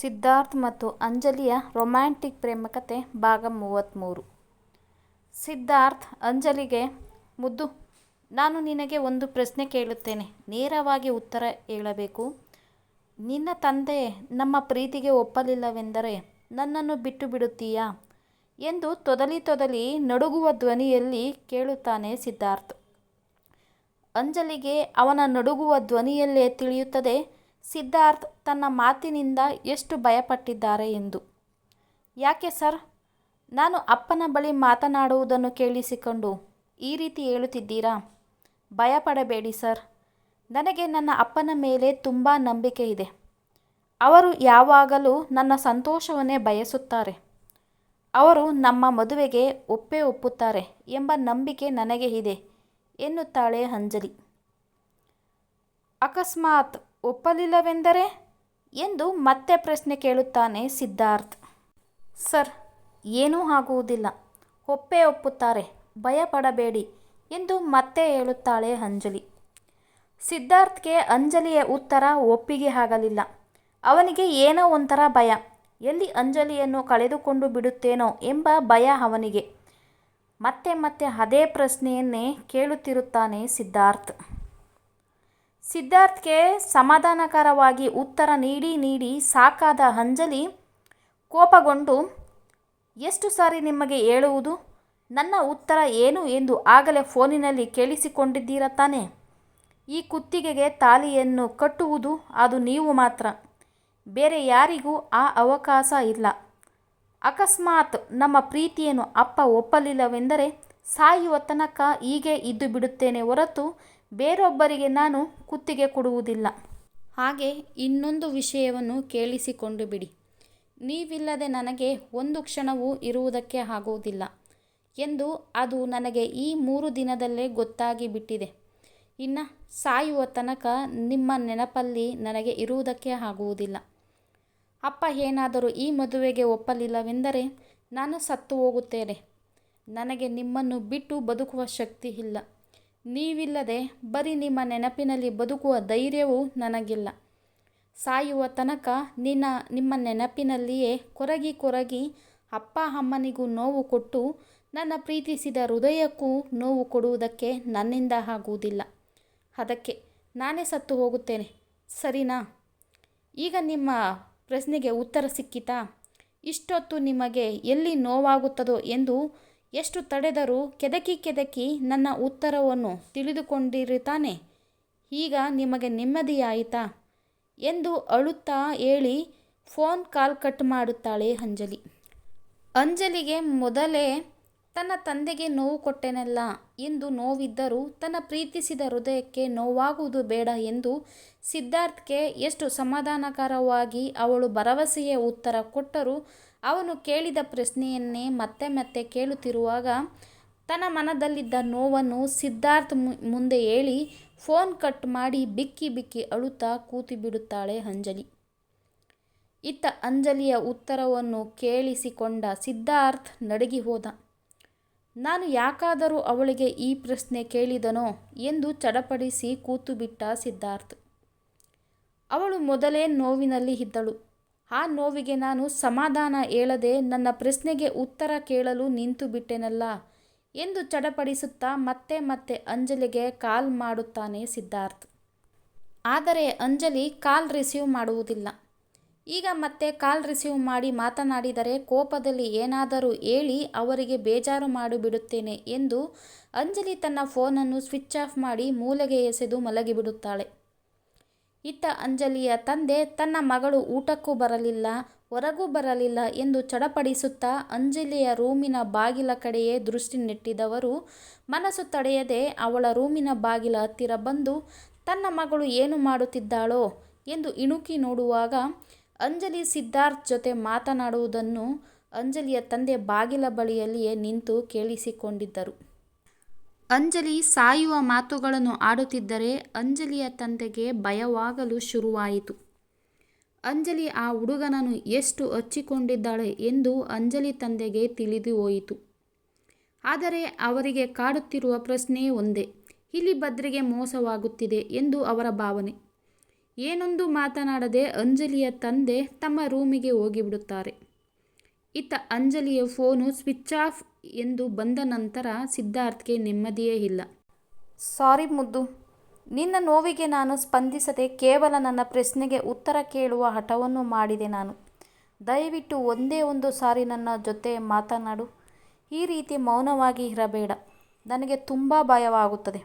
ಸಿದ್ಧಾರ್ಥ್ ಮತ್ತು ಅಂಜಲಿಯ ರೊಮ್ಯಾಂಟಿಕ್ ಪ್ರೇಮಕತೆ ಭಾಗ ಮೂವತ್ತ್ಮೂರು ಸಿದ್ಧಾರ್ಥ್, ಅಂಜಲಿಗೆ, ಮುದ್ದು, ನಾನು ನಿನಗೆ ಒಂದು ಪ್ರಶ್ನೆ ಕೇಳುತ್ತೇನೆ. ನೇರವಾಗಿ ಉತ್ತರ ಹೇಳಬೇಕು. ನಿನ್ನ ತಂದೆ ನಮ್ಮ ಪ್ರೀತಿಗೆ ಒಪ್ಪಲಿಲ್ಲವೆಂದರೆ ನನ್ನನ್ನು ಬಿಟ್ಟು ಬಿಡುತ್ತೀಯಾ? ಎಂದು ತೊದಲಿ ತೊದಲಿ ನಡುಗುವ ಧ್ವನಿಯಲ್ಲಿ ಕೇಳುತ್ತಾನೆ ಸಿದ್ಧಾರ್ಥ್. ಅಂಜಲಿಗೆ ಅವನ ನಡುಗುವ ಧ್ವನಿಯಲ್ಲೇ ತಿಳಿಯುತ್ತದೆ ಸಿದ್ಧಾರ್ಥ್ ತನ್ನ ಮಾತಿನಿಂದ ಎಷ್ಟು ಭಯಪಟ್ಟಿದ್ದಾರೆ ಎಂದು. ಯಾಕೆ ಸರ್? ನಾನು ಅಪ್ಪನ ಬಳಿ ಮಾತನಾಡುವುದನ್ನು ಕೇಳಿಸಿಕೊಂಡು ಈ ರೀತಿ ಹೇಳುತ್ತಿದ್ದೀರಾ? ಭಯಪಡಬೇಡಿ ಸರ್. ನನಗೆ ನನ್ನ ಅಪ್ಪನ ಮೇಲೆ ತುಂಬ ನಂಬಿಕೆ ಇದೆ. ಅವರು ಯಾವಾಗಲೂ ನನ್ನ ಸಂತೋಷವನ್ನೇ ಬಯಸುತ್ತಾರೆ. ಅವರು ನಮ್ಮ ಮದುವೆಗೆ ಒಪ್ಪೇ ಒಪ್ಪುತ್ತಾರೆ ಎಂಬ ನಂಬಿಕೆ ನನಗೆ ಇದೆ, ಎನ್ನುತ್ತಾಳೆ ಅಂಜಲಿ. ಅಕಸ್ಮಾತ್ ಒಪ್ಪಲಿಲ್ಲವೆಂದರೆ? ಎಂದು ಮತ್ತೆ ಪ್ರಶ್ನೆ ಕೇಳುತ್ತಾನೆ ಸಿದ್ಧಾರ್ಥ್. ಸರ್, ಏನೂ ಆಗುವುದಿಲ್ಲ. ಒಪ್ಪೇ ಒಪ್ಪುತ್ತಾರೆ. ಭಯಪಡಬೇಡಿ ಎಂದು ಮತ್ತೆ ಹೇಳುತ್ತಾಳೆ ಅಂಜಲಿ. ಸಿದ್ಧಾರ್ಥ್ಗೆ ಅಂಜಲಿಯ ಉತ್ತರ ಒಪ್ಪಿಗೆ ಆಗಲಿಲ್ಲ. ಅವನಿಗೆ ಏನೋ ಒಂಥರ ಭಯ. ಎಲ್ಲಿ ಅಂಜಲಿಯನ್ನು ಕಳೆದುಕೊಂಡು ಬಿಡುತ್ತೇನೋ ಎಂಬ ಭಯ ಅವನಿಗೆ. ಮತ್ತೆ ಮತ್ತೆ ಅದೇ ಪ್ರಶ್ನೆಯನ್ನೇ ಕೇಳುತ್ತಿರುತ್ತಾನೆ ಸಿದ್ಧಾರ್ಥ್. ಸಿದ್ಧಾರ್ಥ್ಗೆ ಸಮಾಧಾನಕರವಾಗಿ ಉತ್ತರ ನೀಡಿ ನೀಡಿ ಸಾಕಾದ ಅಂಜಲಿ ಕೋಪಗೊಂಡು, ಎಷ್ಟು ಸಾರಿ ನಿಮಗೆ ಹೇಳುವುದು? ನನ್ನ ಉತ್ತರ ಏನು ಎಂದು ಆಗಲೇ ಫೋನಿನಲ್ಲಿ ಕೇಳಿಸಿಕೊಂಡಿದ್ದೀರ ತಾನೆ? ಈ ಕುತ್ತಿಗೆಗೆ ತಾಲಿಯನ್ನು ಕಟ್ಟುವುದು ಅದು ನೀವು ಮಾತ್ರ. ಬೇರೆ ಯಾರಿಗೂ ಆ ಅವಕಾಶ ಇಲ್ಲ. ಅಕಸ್ಮಾತ್ ನಮ್ಮ ಪ್ರೀತಿಯನ್ನು ಅಪ್ಪ ಒಪ್ಪಲಿಲ್ಲವೆಂದರೆ ಸಾಯುವ ತನಕ ಹೀಗೆ ಇದ್ದು ಬಿಡುತ್ತೇನೆ ಹೊರತು ಬೇರೊಬ್ಬರಿಗೆ ನಾನು ಕುತ್ತಿಗೆ ಕೊಡುವುದಿಲ್ಲ. ಹಾಗೆ ಇನ್ನೊಂದು ವಿಷಯವನ್ನು ಕೇಳಿಸಿಕೊಂಡು ಬಿಡಿ. ನೀವಿಲ್ಲದೆ ನನಗೆ ಒಂದು ಕ್ಷಣವೂ ಇರುವುದಕ್ಕೆ ಆಗುವುದಿಲ್ಲ ಎಂದು ಅದು ನನಗೆ ಈ ಮೂರು ದಿನದಲ್ಲೇ ಗೊತ್ತಾಗಿ ಬಿಟ್ಟಿದೆ. ಇನ್ನು ಸಾಯುವ ತನಕ ನಿಮ್ಮ ನೆನಪಲ್ಲಿ ನನಗೆ ಇರುವುದಕ್ಕೆ ಆಗುವುದಿಲ್ಲ. ಅಪ್ಪ ಏನಾದರೂ ಈ ಮದುವೆಗೆ ಒಪ್ಪಲಿಲ್ಲವೆಂದರೆ ನಾನು ಸತ್ತು ಹೋಗುತ್ತೇನೆ. ನನಗೆ ನಿಮ್ಮನ್ನು ಬಿಟ್ಟು ಬದುಕುವ ಶಕ್ತಿ ಇಲ್ಲ. ನೀವಿಲ್ಲದೆ ಬರೀ ನಿಮ್ಮ ನೆನಪಿನಲ್ಲಿ ಬದುಕುವ ಧೈರ್ಯವೂ ನನಗಿಲ್ಲ. ಸಾಯುವ ತನಕ ನಿನ್ನ, ನಿಮ್ಮ ನೆನಪಿನಲ್ಲಿಯೇ ಕೊರಗಿ ಕೊರಗಿ ಅಪ್ಪ ಅಮ್ಮನಿಗೂ ನೋವು ಕೊಟ್ಟು ನನ್ನ ಪ್ರೀತಿಸಿದ ಹೃದಯಕ್ಕೂ ನೋವು ಕೊಡುವುದಕ್ಕೆ ನನ್ನಿಂದ ಆಗುವುದಿಲ್ಲ. ಅದಕ್ಕೆ ನಾನೇ ಸತ್ತು ಹೋಗುತ್ತೇನೆ. ಸರಿನಾ? ಈಗ ನಿಮ್ಮ ಪ್ರಶ್ನೆಗೆ ಉತ್ತರ ಸಿಕ್ಕಿತಾ, ಇಷ್ಟೊತ್ತು ನಿಮಗೆ ಎಲ್ಲಿ ನೋವಾಗುತ್ತದೋ ಎಂದು ಎಷ್ಟು ತಡೆದರೂ ಕೆದಕಿ ಕೆದಕಿ ನನ್ನ ಉತ್ತರವನ್ನು ತಿಳಿದುಕೊಂಡಿರುತ್ತಾನೆ? ಈಗ ನಿಮಗೆ ನೆಮ್ಮದಿಯಾಯಿತಾ? ಎಂದು ಅಳುತ್ತಾ ಹೇಳಿ ಫೋನ್ ಕಾಲ್ ಕಟ್ ಮಾಡುತ್ತಾಳೆ ಅಂಜಲಿ. ಅಂಜಲಿಗೆ ಮೊದಲೇ ತನ್ನ ತಂದೆಗೆ ನೋವು ಕೊಟ್ಟೆನಲ್ಲ ಎಂದು ನೋವಿದ್ದರೂ ತನ್ನ ಪ್ರೀತಿಸಿದ ಹೃದಯಕ್ಕೆ ನೋವಾಗುವುದು ಬೇಡ ಎಂದು ಸಿದ್ಧಾರ್ಥ್ಗೆ ಎಷ್ಟು ಸಮಾಧಾನಕರವಾಗಿ ಅವಳು ಭರವಸೆಯ ಉತ್ತರ ಕೊಟ್ಟರೂ ಅವನು ಕೇಳಿದ ಪ್ರಶ್ನೆಯನ್ನೇ ಮತ್ತೆ ಮತ್ತೆ ಕೇಳುತ್ತಿರುವಾಗ ತನ್ನ ಮನದಲ್ಲಿದ್ದ ನೋವನ್ನು ಸಿದ್ಧಾರ್ಥ್ ಮುಂದೆ ಹೇಳಿ ಫೋನ್ ಕಟ್ ಮಾಡಿ ಬಿಕ್ಕಿ ಬಿಕ್ಕಿ ಅಳುತ್ತಾ ಕೂತುಬಿಡುತ್ತಾಳೆ ಅಂಜಲಿ. ಇತ್ತ ಅಂಜಲಿಯ ಉತ್ತರವನ್ನು ಕೇಳಿಸಿಕೊಂಡ ಸಿದ್ಧಾರ್ಥ್ ನಡುಗಿ ಹೋದ. ನಾನು ಯಾಕಾದರೂ ಅವಳಿಗೆ ಈ ಪ್ರಶ್ನೆ ಕೇಳಿದನೋ ಎಂದು ಚಡಪಡಿಸಿ ಕೂತುಬಿಟ್ಟ ಸಿದ್ಧಾರ್ಥ್. ಅವಳು ಮೊದಲೇ ನೋವಿನಲ್ಲಿ ಇದ್ದಳು. ಆ ನೋವಿಗೆ ನಾನು ಸಮಾಧಾನ ಹೇಳದೆ ನನ್ನ ಪ್ರಶ್ನೆಗೆ ಉತ್ತರ ಕೇಳಲು ನಿಂತು ಬಿಟ್ಟೆನಲ್ಲ ಎಂದು ಚಡಪಡಿಸುತ್ತಾ ಮತ್ತೆ ಮತ್ತೆ ಅಂಜಲಿಗೆ ಕಾಲ್ ಮಾಡುತ್ತಾನೆ ಸಿದ್ಧಾರ್ಥ್. ಆದರೆ ಅಂಜಲಿ ಕಾಲ್ ರಿಸೀವ್ ಮಾಡುವುದಿಲ್ಲ. ಈಗ ಮತ್ತೆ ಕಾಲ್ ರಿಸೀವ್ ಮಾಡಿ ಮಾತನಾಡಿದರೆ ಕೋಪದಲ್ಲಿ ಏನಾದರೂ ಹೇಳಿ ಅವರಿಗೆ ಬೇಜಾರು ಮಾಡಿಬಿಡುತ್ತೇನೆ ಎಂದು ಅಂಜಲಿ ತನ್ನ ಫೋನನ್ನು ಸ್ವಿಚ್ ಆಫ್ ಮಾಡಿ ಮೂಲೆಗೆ ಎಸೆದು ಮಲಗಿಬಿಡುತ್ತಾಳೆ. ಇತ್ತ ಅಂಜಲಿಯ ತಂದೆ ತನ್ನ ಮಗಳು ಊಟಕ್ಕೂ ಬರಲಿಲ್ಲ, ಹೊರಗೂ ಬರಲಿಲ್ಲ ಎಂದು ಚಡಪಡಿಸುತ್ತಾ ಅಂಜಲಿಯ ರೂಮಿನ ಬಾಗಿಲ ಕಡೆಯೇ ದೃಷ್ಟಿ ನೆಟ್ಟಿದವರು ಮನಸ್ಸು ತಡೆಯದೆ ಅವಳ ರೂಮಿನ ಬಾಗಿಲ ಹತ್ತಿರ ಬಂದು, ತನ್ನ ಮಗಳು ಏನು ಮಾಡುತ್ತಿದ್ದಾಳೋ? ಎಂದು ಇಣುಕಿ ನೋಡುವಾಗ ಅಂಜಲಿ ಸಿದ್ಧಾರ್ಥ್ ಜೊತೆ ಮಾತನಾಡುವುದನ್ನು ಅಂಜಲಿಯ ತಂದೆ ಬಾಗಿಲ ಬಳಿಯಲ್ಲಿಯೇ ನಿಂತು ಕೇಳಿಸಿಕೊಂಡಿದ್ದರು. ಅಂಜಲಿ ಸಾಯುವ ಮಾತುಗಳನ್ನು ಆಡುತ್ತಿದ್ದರೆ ಅಂಜಲಿಯ ತಂದೆಗೆ ಭಯವಾಗಲು ಶುರುವಾಯಿತು. ಅಂಜಲಿ ಆ ಹುಡುಗನನ್ನು ಎಷ್ಟು ಹಚ್ಚಿಕೊಂಡಿದ್ದಾಳೆ ಎಂದು ಅಂಜಲಿ ತಂದೆಗೆ ತಿಳಿದು ಹೋಯಿತು. ಆದರೆ ಅವರಿಗೆ ಕಾಡುತ್ತಿರುವ ಪ್ರಶ್ನೆ ಒಂದೇ, ಇಲ್ಲಿ ಭದ್ರೆಗೆ ಮೋಸವಾಗುತ್ತಿದೆ ಎಂದು ಅವರ ಭಾವನೆ. ಏನೊಂದು ಮಾತನಾಡದೆ ಅಂಜಲಿಯ ತಂದೆ ತಮ್ಮ ರೂಮಿಗೆ ಹೋಗಿಬಿಡುತ್ತಾರೆ. ಇತ್ತ ಅಂಜಲಿಯ ಫೋನು ಸ್ವಿಚ್ ಆಫ್ ಎಂದು ಬಂದ ನಂತರ ಸಿದ್ಧಾರ್ಥ್ಗೆ ನೆಮ್ಮದಿಯೇ ಇಲ್ಲ. ಸಾರಿ ಮುದ್ದು, ನಿನ್ನ ನೋವಿಗೆ ನಾನು ಸ್ಪಂದಿಸದೆ ಕೇವಲ ನನ್ನ ಪ್ರಶ್ನೆಗೆ ಉತ್ತರ ಕೇಳುವ ಹಠವನ್ನು ಮಾಡಿದೆ ನಾನು. ದಯವಿಟ್ಟು ಒಂದೇ ಒಂದು ಸಾರಿ ನನ್ನ ಜೊತೆ ಮಾತನಾಡು. ಈ ರೀತಿ ಮೌನವಾಗಿ ಇರಬೇಡ. ನನಗೆ ತುಂಬ ಭಯವಾಗುತ್ತದೆ.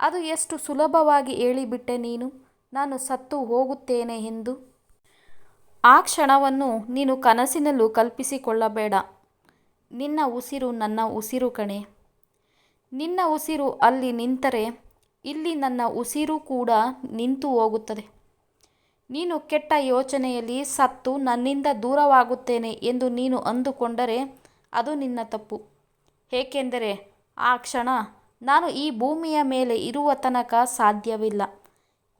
ಅದು ಎಷ್ಟು ಸುಲಭವಾಗಿ ಹೇಳಿಬಿಟ್ಟೆ ನೀನು? ನಾನು ಸತ್ತು ಹೋಗುತ್ತೇನೆ ಎಂದು. ಆ ಕ್ಷಣವನ್ನು ನೀನು ಕನಸಿನಲ್ಲೂ ಕಲ್ಪಿಸಿಕೊಳ್ಳಬೇಡ. ನಿನ್ನ ಉಸಿರು ನನ್ನ ಉಸಿರು ಕಣೆ. ನಿನ್ನ ಉಸಿರು ಅಲ್ಲಿ ನಿಂತರೆ, ಇಲ್ಲಿ ನನ್ನ ಉಸಿರು ಕೂಡ ನಿಂತು ಹೋಗುತ್ತದೆ. ನೀನು ಕೆಟ್ಟ ಯೋಚನೆಯಲ್ಲಿ ಸತ್ತು ನನ್ನಿಂದ ದೂರವಾಗುತ್ತೇನೆ ಎಂದು ನೀನು ಅಂದುಕೊಂಡರೆ ಅದು ನಿನ್ನ ತಪ್ಪು. ಏಕೆಂದರೆ ಆ ಕ್ಷಣ ನಾನು ಈ ಭೂಮಿಯ ಮೇಲೆ ಇರುವ ತನಕ ಸಾಧ್ಯವಿಲ್ಲ.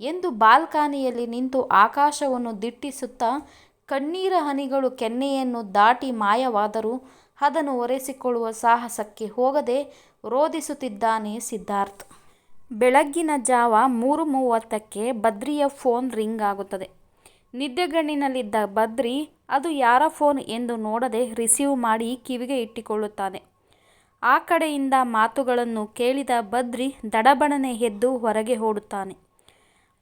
ಎಂದು ಬಾಲ್ಕನಿಯಲ್ಲಿ ನಿಂತು ಆಕಾಶವನ್ನು ದಿಟ್ಟಿಸುತ್ತಾ ಕಣ್ಣೀರ ಹನಿಗಳು ಕೆನ್ನೆಯನ್ನು ದಾಟಿ ಮಾಯವಾದರೂ ಅದನ್ನು ಒರೆಸಿಕೊಳ್ಳುವ ಸಾಹಸಕ್ಕೆ ಹೋಗದೆ ರೋಧಿಸುತ್ತಿದ್ದಾನೆ ಸಿದ್ಧಾರ್ಥ್. ಬೆಳಗ್ಗಿನ ಜಾವ ಮೂರು ಮೂವತ್ತಕ್ಕೆ ಬದ್ರಿಯ ಫೋನ್ ರಿಂಗ್ ಆಗುತ್ತದೆ. ನಿದ್ದೆಗಣ್ಣಿನಲ್ಲಿದ್ದ ಬದ್ರಿ, ಅದು ಯಾರ ಫೋನ್ ಎಂದು ನೋಡದೆ ರಿಸೀವ್ ಮಾಡಿ ಕಿವಿಗೆ ಇಟ್ಟುಕೊಳ್ಳುತ್ತಾನೆ. ಆ ಕಡೆಯಿಂದ ಮಾತುಗಳನ್ನು ಕೇಳಿದ ಬದ್ರಿ ದಡಬಡನೆ ಎದ್ದು ಹೊರಗೆ ಓಡುತ್ತಾನೆ.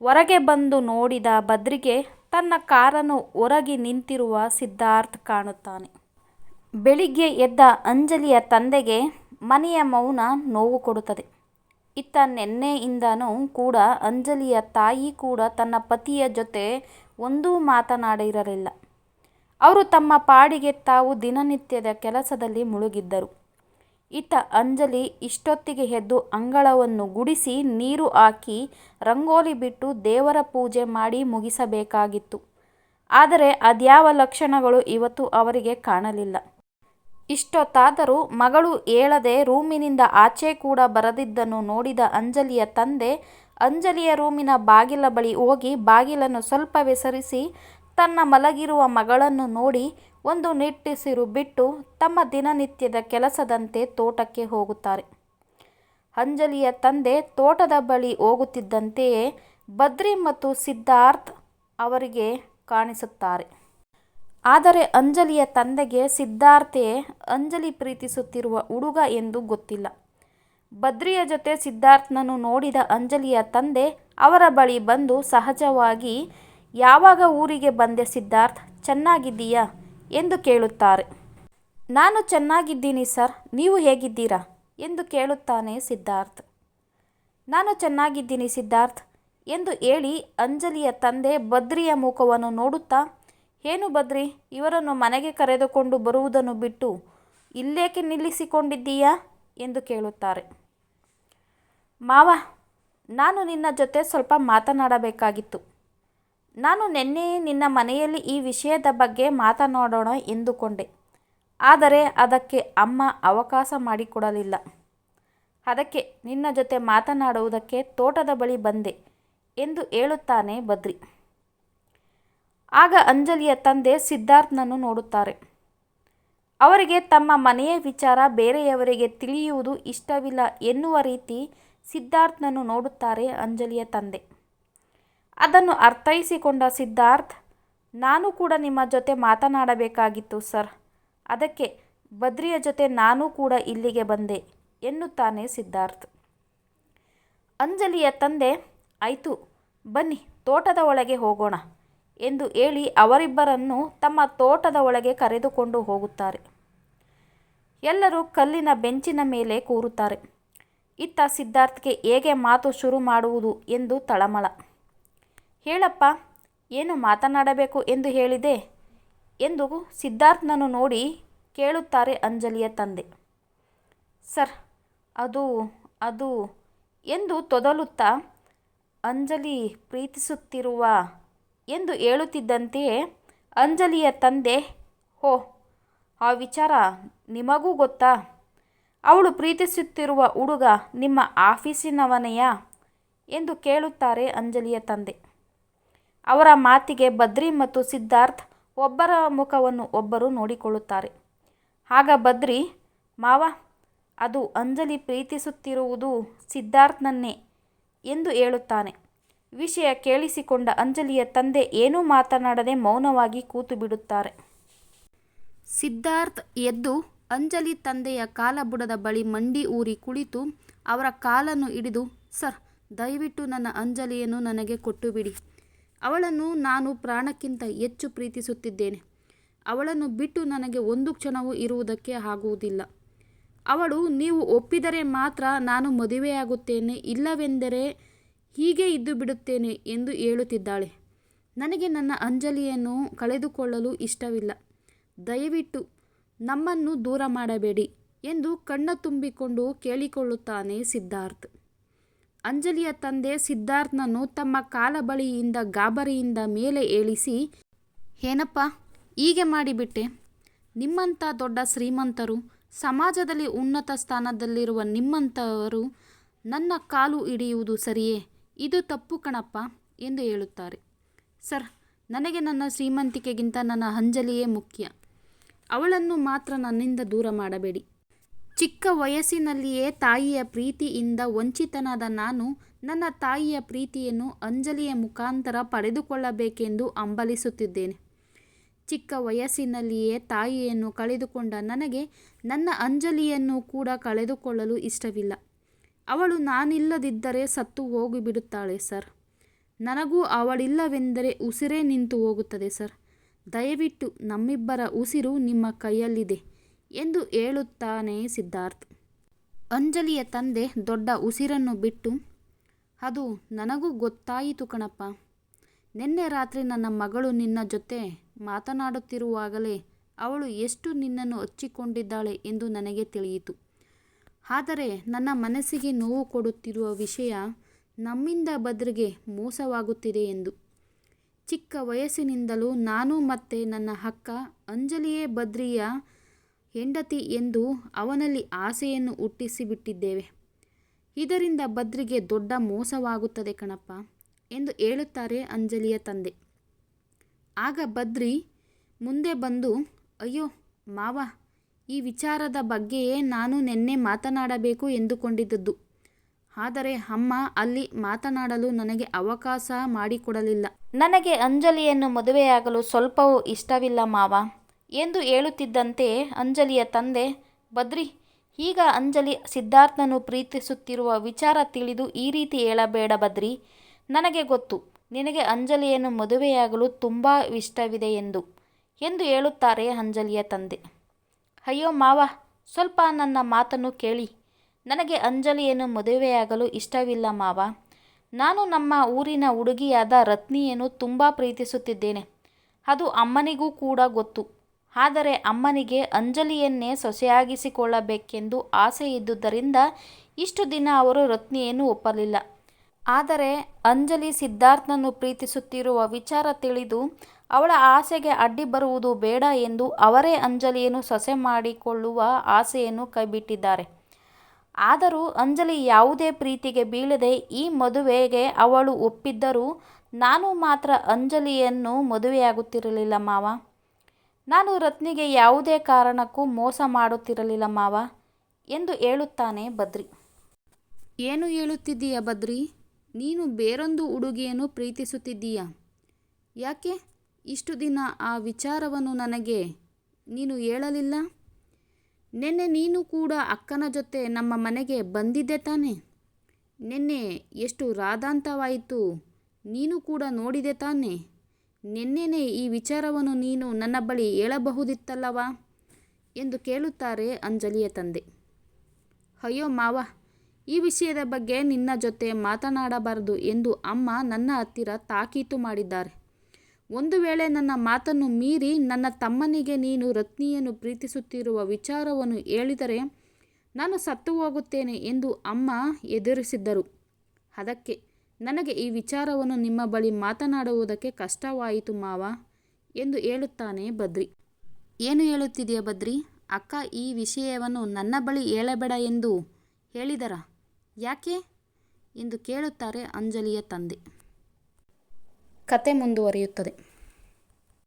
ಹೊರಗೆ ಬಂದು ನೋಡಿದ ಬದ್ರಿಗೆ ತನ್ನ ಕಾರನ್ನು ಹೊರಗೆ ನಿಂತಿರುವ ಸಿದ್ಧಾರ್ಥ್ ಕಾಣುತ್ತಾನೆ. ಬೆಳಿಗ್ಗೆ ಎದ್ದ ಅಂಜಲಿಯ ತಂದೆಗೆ ಮನೆಯ ಮೌನ ನೋವು ಕೊಡುತ್ತದೆ. ಇತ್ತ ನಿನ್ನೆಯಿಂದನೂ ಕೂಡ ಅಂಜಲಿಯ ತಾಯಿ ಕೂಡ ತನ್ನ ಪತಿಯ ಜೊತೆ ಒಂದೂ ಮಾತನಾಡಿರಲಿಲ್ಲ. ಅವರು ತಮ್ಮ ಪಾಡಿಗೆ ತಾವು ದಿನನಿತ್ಯದ ಕೆಲಸದಲ್ಲಿ ಮುಳುಗಿದ್ದರು. ಇತ್ತ ಅಂಜಲಿ ಇಷ್ಟೊತ್ತಿಗೆ ಎದ್ದು ಅಂಗಳವನ್ನು ಗುಡಿಸಿ ನೀರು ಹಾಕಿ ರಂಗೋಲಿ ಬಿಟ್ಟು ದೇವರ ಪೂಜೆ ಮಾಡಿ ಮುಗಿಸಬೇಕಾಗಿತ್ತು. ಆದರೆ ಅದ್ಯಾವ ಲಕ್ಷಣಗಳು ಇವತ್ತು ಅವರಿಗೆ ಕಾಣಲಿಲ್ಲ. ಇಷ್ಟೊತ್ತಾದರೂ ಮಗಳು ಹೇಳದೆ ರೂಮಿನಿಂದ ಆಚೆ ಕೂಡ ಬರದಿದ್ದನ್ನು ನೋಡಿದ ಅಂಜಲಿಯ ತಂದೆ ಅಂಜಲಿಯ ರೂಮಿನ ಬಾಗಿಲ ಬಳಿ ಹೋಗಿ ಬಾಗಿಲನ್ನು ಸ್ವಲ್ಪ ಸರಿಸಿ ತನ್ನ ಮಲಗಿರುವ ಮಗಳನ್ನು ನೋಡಿ ಒಂದು ನಿಟ್ಟುಸಿರು ಬಿಟ್ಟು ತಮ್ಮ ದಿನನಿತ್ಯದ ಕೆಲಸದಂತೆ ತೋಟಕ್ಕೆ ಹೋಗುತ್ತಾರೆ. ಅಂಜಲಿಯ ತಂದೆ ತೋಟದ ಬಳಿ ಹೋಗುತ್ತಿದ್ದಂತೆಯೇ ಬದ್ರಿ ಮತ್ತು ಸಿದ್ಧಾರ್ಥ್ ಅವರಿಗೆ ಕಾಣಿಸುತ್ತಾರೆ. ಆದರೆ ಅಂಜಲಿಯ ತಂದೆಗೆ ಸಿದ್ಧಾರ್ಥೇ ಅಂಜಲಿ ಪ್ರೀತಿಸುತ್ತಿರುವ ಹುಡುಗ ಎಂದು ಗೊತ್ತಿಲ್ಲ. ಬದ್ರಿಯ ಜೊತೆ ಸಿದ್ಧಾರ್ಥ್ನನ್ನು ನೋಡಿದ ಅಂಜಲಿಯ ತಂದೆ ಅವರ ಬಳಿ ಬಂದು ಸಹಜವಾಗಿ, ಯಾವಾಗ ಊರಿಗೆ ಬಂದೆ ಸಿದ್ಧಾರ್ಥ್? ಚೆನ್ನಾಗಿದ್ದೀಯಾ? ಎಂದು ಕೇಳುತ್ತಾರೆ. ನಾನು ಚೆನ್ನಾಗಿದ್ದೀನಿ ಸರ್, ನೀವು ಹೇಗಿದ್ದೀರಾ? ಎಂದು ಕೇಳುತ್ತಾನೆ ಸಿದ್ಧಾರ್ಥ್. ನಾನು ಚೆನ್ನಾಗಿದ್ದೀನಿ ಸಿದ್ಧಾರ್ಥ್, ಎಂದು ಹೇಳಿ ಅಂಜಲಿಯ ತಂದೆ ಬದ್ರಿಯ ಮುಖವನ್ನು ನೋಡುತ್ತಾ, ಏನು ಬದ್ರಿ, ಇವರನ್ನು ಮನೆಗೆ ಕರೆದುಕೊಂಡು ಬರುವುದನ್ನು ಬಿಟ್ಟು ಇಲ್ಲೇಕೆ ನಿಲ್ಲಿಸಿಕೊಂಡಿದ್ದೀಯಾ? ಎಂದು ಕೇಳುತ್ತಾರೆ. ಮಾವ, ನಾನು ನಿನ್ನ ಜೊತೆ ಸ್ವಲ್ಪ ಮಾತನಾಡಬೇಕಾಗಿತ್ತು. ನಾನು ನಿನ್ನೆ ನಿನ್ನ ಮನೆಯಲ್ಲಿ ಈ ವಿಷಯದ ಬಗ್ಗೆ ಮಾತನಾಡೋಣ ಎಂದುಕೊಂಡೆ. ಆದರೆ ಅದಕ್ಕೆ ಅಮ್ಮ ಅವಕಾಶ ಮಾಡಿಕೊಡಲಿಲ್ಲ. ಅದಕ್ಕೆ ನಿನ್ನ ಜೊತೆ ಮಾತನಾಡುವುದಕ್ಕೆ ತೋಟದ ಬಳಿ ಬಂದೆ ಎಂದು ಹೇಳುತ್ತಾನೆ ಬದ್ರಿ. ಆಗ ಅಂಜಲಿಯ ತಂದೆ ಸಿದ್ಧಾರ್ಥ್ನನ್ನು ನೋಡುತ್ತಾರೆ. ಅವರಿಗೆ ತಮ್ಮ ಮನೆಯ ವಿಚಾರ ಬೇರೆಯವರಿಗೆ ತಿಳಿಯುವುದು ಇಷ್ಟವಿಲ್ಲ ಎನ್ನುವ ರೀತಿ ಸಿದ್ಧಾರ್ಥ್ನನ್ನು ನೋಡುತ್ತಾರೆ ಅಂಜಲಿಯ ತಂದೆ. ಅದನ್ನು ಅರ್ಥೈಸಿಕೊಂಡ ಸಿದ್ಧಾರ್ಥ್, ನಾನು ಕೂಡ ನಿಮ್ಮ ಜೊತೆ ಮಾತನಾಡಬೇಕಾಗಿತ್ತು, ಸರ್. ಅದಕ್ಕೆ ಬದ್ರಿಯ ಜೊತೆ ನಾನು ಕೂಡ ಇಲ್ಲಿಗೆ ಬಂದೆ, ಎನ್ನುತ್ತಾನೆ ಸಿದ್ಧಾರ್ಥ್. ಅಂಜಲಿಯ ತಂದೆ, ಆಯಿತು, ಬನ್ನಿ, ತೋಟದ ಒಳಗೆ ಹೋಗೋಣ, ಎಂದು ಹೇಳಿ ಅವರಿಬ್ಬರನ್ನು ತಮ್ಮ ತೋಟದ ಒಳಗೆ ಕರೆದುಕೊಂಡು ಹೋಗುತ್ತಾರೆ. ಎಲ್ಲರೂ ಕಲ್ಲಿನ ಬೆಂಚಿನ ಮೇಲೆ ಕೂರುತ್ತಾರೆ. ಇತ್ತ ಸಿದ್ಧಾರ್ಥ್ಗೆ ಹೇಗೆ ಮಾತು ಶುರು ಮಾಡುವುದು ಎಂದು ತಳಮಳ. ಹೇಳಪ್ಪ, ಏನು ಮಾತನಾಡಬೇಕು ಎಂದು ಹೇಳಿದೆ? ಎಂದು ಸಿದ್ಧಾರ್ಥನನ್ನು ನೋಡಿ ಕೇಳುತ್ತಾರೆ ಅಂಜಲಿಯ ತಂದೆ. ಸರ್, ಅದು ಅದು ಎಂದು ತೊದಲುತ್ತಾ, ಅಂಜಲಿ ಪ್ರೀತಿಸುತ್ತಿರುವ ಎಂದು ಹೇಳುತ್ತಿದ್ದಂತೆಯೇ ಅಂಜಲಿಯ ತಂದೆ, ಹೋ, ಆ ವಿಚಾರ ನಿಮಗೂ ಗೊತ್ತಾ? ಅವಳು ಪ್ರೀತಿಸುತ್ತಿರುವ ಹುಡುಗ ನಿಮ್ಮ ಆಫೀಸಿನವನೆಯಾ? ಎಂದು ಕೇಳುತ್ತಾರೆ ಅಂಜಲಿಯ ತಂದೆ. ಅವರ ಮಾತಿಗೆ ಬದ್ರಿ ಮತ್ತು ಸಿದ್ಧಾರ್ಥ್ ಒಬ್ಬರ ಮುಖವನ್ನು ಒಬ್ಬರು ನೋಡಿಕೊಳ್ಳುತ್ತಾರೆ. ಆಗ ಬದ್ರಿ, ಮಾವ, ಅದು ಅಂಜಲಿ ಪ್ರೀತಿಸುತ್ತಿರುವುದು ಸಿದ್ಧಾರ್ಥ್ನನ್ನೇ ಎಂದು ಹೇಳುತ್ತಾನೆ. ವಿಷಯ ಕೇಳಿಸಿಕೊಂಡ ಅಂಜಲಿಯ ತಂದೆ ಏನೂ ಮಾತನಾಡದೆ ಮೌನವಾಗಿ ಕೂತು ಬಿಡುತ್ತಾರೆ ಸಿದ್ಧಾರ್ಥ್ ಎದ್ದು ಅಂಜಲಿ ತಂದೆಯ ಕಾಲಬುಡದ ಬಳಿ ಮಂಡಿ ಊರಿ ಕುಳಿತು ಅವರ ಕಾಲನ್ನು ಹಿಡಿದು, ಸರ್, ದಯವಿಟ್ಟು ನನ್ನ ಅಂಜಲಿಯನ್ನು ನನಗೆ ಕೊಟ್ಟುಬಿಡಿ. ಅವಳನ್ನು ನಾನು ಪ್ರಾಣಕ್ಕಿಂತ ಹೆಚ್ಚು ಪ್ರೀತಿಸುತ್ತಿದ್ದೇನೆ. ಅವಳನ್ನು ಬಿಟ್ಟು ನನಗೆ ಒಂದು ಕ್ಷಣವೂ ಇರುವುದಕ್ಕೆ ಆಗುವುದಿಲ್ಲ. ಅವಳು, ನೀವು ಒಪ್ಪಿದರೆ ಮಾತ್ರ ನಾನು ಮದುವೆಯಾಗುತ್ತೇನೆ, ಇಲ್ಲವೆಂದರೆ ಹೀಗೆ ಇದ್ದು ಬಿಡುತ್ತೇನೆ ಎಂದು ಹೇಳುತ್ತಿದ್ದಾಳೆ. ನನಗೆ ನನ್ನ ಅಂಜಲಿಯನ್ನು ಕಳೆದುಕೊಳ್ಳಲು ಇಷ್ಟವಿಲ್ಲ. ದಯವಿಟ್ಟು ನಮ್ಮನ್ನು ದೂರ ಮಾಡಬೇಡಿ ಎಂದು ಕಣ್ಣ ತುಂಬಿಕೊಂಡು ಕೇಳಿಕೊಳ್ಳುತ್ತಾನೆ ಸಿದ್ಧಾರ್ಥ್. ಅಂಜಲಿಯ ತಂದೆ ಸಿದ್ಧಾರ್ಥನನ್ನು ತಮ್ಮ ಕಾಲ ಬಳಿಯಿಂದ ಗಾಬರಿಯಿಂದ ಮೇಲೆ ಏಳಿಸಿ ಏನಪ್ಪ ಹೀಗೆ ಮಾಡಿಬಿಟ್ಟೆ. ನಿಮ್ಮಂಥ ದೊಡ್ಡ ಶ್ರೀಮಂತರು, ಸಮಾಜದಲ್ಲಿ ಉನ್ನತ ಸ್ಥಾನದಲ್ಲಿರುವ ನಿಮ್ಮಂಥವರು, ನನ್ನ ಕಾಲು ಹಿಡಿಯುವುದು ಸರಿಯೇ? ಇದು ತಪ್ಪು ಕಣಪ್ಪ, ಎಂದು ಹೇಳುತ್ತಾರೆ. ಸರ್, ನನಗೆ ನನ್ನ ಶ್ರೀಮಂತಿಕೆಗಿಂತ ನನ್ನ ಅಂಜಲಿಯೇ ಮುಖ್ಯ. ಅವಳನ್ನು ಮಾತ್ರ ನನ್ನಿಂದ ದೂರ ಮಾಡಬೇಡಿ. ಚಿಕ್ಕ ವಯಸ್ಸಿನಲ್ಲಿಯೇ ತಾಯಿಯ ಪ್ರೀತಿಯಿಂದ ವಂಚಿತನಾದ ನಾನು ನನ್ನ ತಾಯಿಯ ಪ್ರೀತಿಯನ್ನು ಅಂಜಲಿಯ ಮುಖಾಂತರ ಪಡೆದುಕೊಳ್ಳಬೇಕೆಂದು ಹಂಬಲಿಸುತ್ತಿದ್ದೇನೆ ಚಿಕ್ಕ ವಯಸ್ಸಿನಲ್ಲಿಯೇ ತಾಯಿಯನ್ನು ಕಳೆದುಕೊಂಡ ನನಗೆ ನನ್ನ ಅಂಜಲಿಯನ್ನು ಕೂಡ ಕಳೆದುಕೊಳ್ಳಲು ಇಷ್ಟವಿಲ್ಲ. ಅವಳು ನಾನಿಲ್ಲದಿದ್ದರೆ ಸತ್ತು ಹೋಗಿಬಿಡುತ್ತಾಳೆ ಸರ್. ನನಗೂ ಅವಳಿಲ್ಲವೆಂದರೆ ಉಸಿರೇ ನಿಂತು ಹೋಗುತ್ತದೆ ಸರ್. ದಯವಿಟ್ಟು ನಮ್ಮಿಬ್ಬರ ಉಸಿರು ನಿಮ್ಮ ಕೈಯಲ್ಲಿದೆ. ಎಂದು ಹೇಳುತ್ತಾನೆ ಸಿದ್ಧಾರ್ಥ್. ಅಂಜಲಿಯ ತಂದೆ ದೊಡ್ಡ ಉಸಿರನ್ನು ಬಿಟ್ಟು, ಅದು ನನಗೂ ಗೊತ್ತಾಯಿತು ಕಣಪ್ಪ. ನಿನ್ನೆ ರಾತ್ರಿ ನನ್ನ ಮಗಳು ನಿನ್ನ ಜೊತೆ ಮಾತನಾಡುತ್ತಿರುವಾಗಲೇ ಅವಳು ಎಷ್ಟು ನಿನ್ನನ್ನು ಹಚ್ಚಿಕೊಂಡಿದ್ದಾಳೆ ಎಂದು ನನಗೆ ತಿಳಿಯಿತು. ಆದರೆ ನನ್ನ ಮನಸ್ಸಿಗೆ ನೋವು ಕೊಡುತ್ತಿರುವ ವಿಷಯ ನಮ್ಮಿಂದ ಬದ್ರಿಗೆ ಮೋಸವಾಗುತ್ತಿದೆ ಎಂದು. ಚಿಕ್ಕ ವಯಸ್ಸಿನಿಂದಲೂ ನಾನು ಮತ್ತೆ ನನ್ನ ಅಕ್ಕ ಅಂಜಲಿಯೇ ಬದ್ರಿಯ ಹೆಂಡತಿ ಎಂದು ಅವನಲ್ಲಿ ಆಸೆಯನ್ನು ಹುಟ್ಟಿಸಿಬಿಟ್ಟಿದ್ದೇವೆ. ಇದರಿಂದ ಬದ್ರಿಗೆ ದೊಡ್ಡ ಮೋಸವಾಗುತ್ತದೆ ಕಣಪ್ಪ ಎಂದು ಹೇಳುತ್ತಾರೆ ಅಂಜಲಿಯ ತಂದೆ. ಆಗ ಬದ್ರಿ ಮುಂದೆ ಬಂದು, ಅಯ್ಯೋ ಮಾವ, ಈ ವಿಚಾರದ ಬಗ್ಗೆಯೇ ನಾನು ನಿನ್ನೆ ಮಾತನಾಡಬೇಕು ಎಂದುಕೊಂಡಿದ್ದದ್ದು. ಆದರೆ ಅಮ್ಮ ಅಲ್ಲಿ ಮಾತನಾಡಲು ನನಗೆ ಅವಕಾಶ ಮಾಡಿಕೊಡಲಿಲ್ಲ. ನನಗೆ ಅಂಜಲಿಯನ್ನು ಮದುವೆಯಾಗಲು ಸ್ವಲ್ಪವೂ ಇಷ್ಟವಿಲ್ಲ ಮಾವ. ಎಂದು ಹೇಳುತ್ತಿದ್ದಂತೆ ಅಂಜಲಿಯ ತಂದೆ, ಬದ್ರಿ, ಈಗ ಅಂಜಲಿ ಸಿದ್ಧಾರ್ಥನನ್ನು ಪ್ರೀತಿಸುತ್ತಿರುವ ವಿಚಾರ ತಿಳಿದು ಈ ರೀತಿ ಹೇಳಬೇಡ ಬದ್ರಿ. ನನಗೆ ಗೊತ್ತು, ನಿನಗೆ ಅಂಜಲಿಯನ್ನು ಮದುವೆಯಾಗಲು ತುಂಬ ಇಷ್ಟವಿದೆ ಎಂದು ಎಂದು ಹೇಳುತ್ತಾರೆ ಅಂಜಲಿಯ ತಂದೆ. ಅಯ್ಯೋ ಮಾವ, ಸ್ವಲ್ಪ ನನ್ನ ಮಾತನ್ನು ಕೇಳಿ. ನನಗೆ ಅಂಜಲಿಯನ್ನು ಮದುವೆಯಾಗಲು ಇಷ್ಟವಿಲ್ಲ ಮಾವ. ನಾನು ನಮ್ಮ ಊರಿನ ಹುಡುಗಿಯಾದ ರತ್ನಿಯನ್ನು ತುಂಬ ಪ್ರೀತಿಸುತ್ತಿದ್ದೇನೆ. ಅದು ಅಮ್ಮನಿಗೂ ಕೂಡ ಗೊತ್ತು. ಆದರೆ ಅಮ್ಮನಿಗೆ ಅಂಜಲಿಯನ್ನೇ ಸೊಸೆಯಾಗಿಸಿಕೊಳ್ಳಬೇಕೆಂದು ಆಸೆ ಇದ್ದುದರಿಂದ ಇಷ್ಟು ದಿನ ಅವರು ರತ್ನಿಯನ್ನು ಒಪ್ಪಲಿಲ್ಲ. ಆದರೆ ಅಂಜಲಿ ಸಿದ್ಧಾರ್ಥನನ್ನು ಪ್ರೀತಿಸುತ್ತಿರುವ ವಿಚಾರ ತಿಳಿದು ಅವಳ ಆಸೆಗೆ ಅಡ್ಡಿ ಬರುವುದು ಬೇಡ ಎಂದು ಅವರೇ ಅಂಜಲಿಯನ್ನು ಸೊಸೆ ಮಾಡಿಕೊಳ್ಳುವ ಆಸೆಯನ್ನು ಕೈಬಿಟ್ಟಿದ್ದಾರೆ. ಆದರೂ ಅಂಜಲಿ ಯಾವುದೇ ಪ್ರೀತಿಗೆ ಬೀಳದೆ ಈ ಮದುವೆಗೆ ಅವಳು ಒಪ್ಪಿದ್ದರೂ ನಾನು ಮಾತ್ರ ಅಂಜಲಿಯನ್ನು ಮದುವೆಯಾಗುತ್ತಿರಲಿಲ್ಲ ಮಾವ. ನಾನು ರತ್ನಿಗೆ ಯಾವುದೇ ಕಾರಣಕ್ಕೂ ಮೋಸ ಮಾಡುತ್ತಿರಲಿಲ್ಲ ಮಾವ ಎಂದು ಹೇಳುತ್ತಾನೆ ಬದ್ರಿ. ಏನು ಹೇಳುತ್ತಿದ್ದೀಯ ಬದ್ರಿ? ನೀನು ಬೇರೊಂದು ಹುಡುಗಿಯನ್ನು ಪ್ರೀತಿಸುತ್ತಿದ್ದೀಯಾ. ಯಾಕೆ ಇಷ್ಟು ದಿನ ಆ ವಿಚಾರವನ್ನು ನನಗೆ ನೀನು ಹೇಳಲಿಲ್ಲ? ನಿನ್ನೆ ನೀನು ಕೂಡ ಅಕ್ಕನ ಜೊತೆ ನಮ್ಮ ಮನೆಗೆ ಬಂದಿದ್ದೆ ತಾನೆ. ನಿನ್ನೆ ಎಷ್ಟು ರಾಧಾಂತವಾಯಿತು ನೀನು ಕೂಡ ನೋಡಿದೆ ತಾನೆ. ನಿನ್ನೆನೇ ಈ ವಿಚಾರವನ್ನು ನೀನು ನನ್ನ ಬಳಿ ಹೇಳಬಹುದಿತ್ತಲ್ಲವಾ? ಎಂದು ಕೇಳುತ್ತಾರೆ ಅಂಜಲಿಯ ತಂದೆ. ಅಯ್ಯೋ ಮಾವ, ಈ ವಿಷಯದ ಬಗ್ಗೆ ನಿನ್ನ ಜೊತೆ ಮಾತನಾಡಬಾರದು ಎಂದು ಅಮ್ಮ ನನ್ನ ಹತ್ತಿರ ತಾಕೀತು ಮಾಡಿದ್ದಾರೆ. ಒಂದು ವೇಳೆ ನನ್ನ ಮಾತನ್ನು ಮೀರಿ ನನ್ನ ತಮ್ಮನಿಗೆ ನೀನು ರತ್ನಿಯನ್ನು ಪ್ರೀತಿಸುತ್ತಿರುವ ವಿಚಾರವನ್ನು ಹೇಳಿದರೆ ನಾನು ಸತ್ತು ಹೋಗುತ್ತೇನೆ ಎಂದು ಅಮ್ಮ ಎದುರಿಸಿದ್ದರು. ಅದಕ್ಕೆ ನನಗೆ ಈ ವಿಚಾರವನ್ನು ನಿಮ್ಮ ಬಳಿ ಮಾತನಾಡುವುದಕ್ಕೆ ಕಷ್ಟವಾಯಿತು ಮಾವ ಎಂದು ಹೇಳುತ್ತಾನೆ ಬದ್ರಿ. ಏನು ಹೇಳುತ್ತಿದೆಯಾ ಬದ್ರಿ? ಅಕ್ಕ, ಈ ವಿಷಯವನ್ನು ನನ್ನ ಬಳಿ ಹೇಳಬೇಡ ಎಂದು ಹೇಳಿದರ? ಯಾಕೆ? ಎಂದು ಕೇಳುತ್ತಾರೆ ಅಂಜಲಿಯ ತಂದೆ. ಕತೆ ಮುಂದುವರಿಯುತ್ತದೆ.